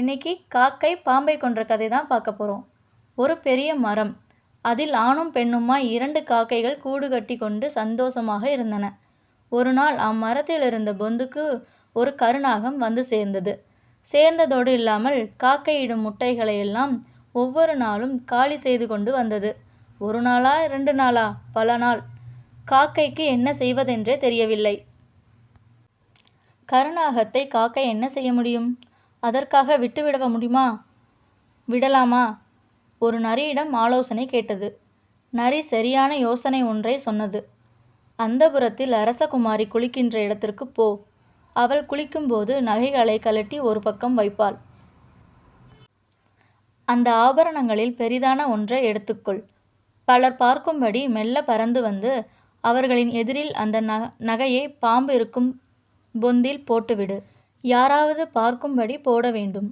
இன்னைக்கு காக்கை பாம்பை கொன்ற கதை தான் பார்க்க போகிறோம் ஒரு பெரிய மரம். அதில் ஆணும் பெண்ணுமாய் இரண்டு காக்கைகள் கூடு கட்டி கொண்டு சந்தோஷமாக இருந்தன. ஒரு நாள் அம்மரத்தில் இருந்த பொந்துக்கு ஒரு கருநாகம் வந்து சேர்ந்தது. சேர்ந்ததோடு இல்லாமல் காக்கையிடும் முட்டைகளை எல்லாம் ஒவ்வொரு நாளும் காலி செய்து கொண்டு வந்தது. ஒரு நாளா ரெண்டு நாளா? பல நாள். காக்கைக்கு என்ன செய்வதென்றே தெரியவில்லை. கருநாகத்தை காக்கை என்ன செய்ய முடியும்? அதற்காக விட்டுவிட முடியுமா? விடலாமா? ஒரு நரியிடம் ஆலோசனை கேட்டது. நரி சரியான யோசனை ஒன்றை சொன்னது. அந்தபுரத்தில் அரசகுமாரி குளிக்கின்ற இடத்திற்கு போ. அவள் குளிக்கும்போது நகைகளை கழட்டி ஒரு பக்கம் வைப்பாள். அந்த ஆபரணங்களில் பெரிதான ஒன்றை எடுத்துக்கொள். பலர் பார்க்கும்படி மெல்ல பறந்து வந்து அவர்களின் எதிரில் அந்த ந நகையை பாம்பு இருக்கும் பொந்தில் போட்டுவிடு. யாராவது பார்க்கும்படி போட வேண்டும்.